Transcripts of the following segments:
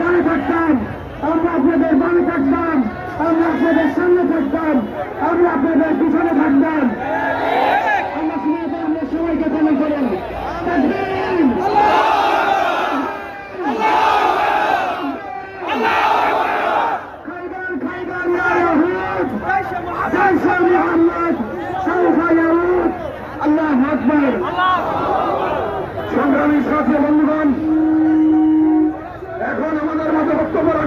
ডানে থাকতাম, আমরা আপনাদের বামে থাকতাম, আমরা আপনাদের সামনে থাকতাম, আমরা আপনাদের পিছনে থাকতাম। আমরা শুনে আমরা সবাইকে মনে করেন। আল্লাহু সংগ্রামী সাথী বন্ধুগণ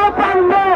পৃথিবীর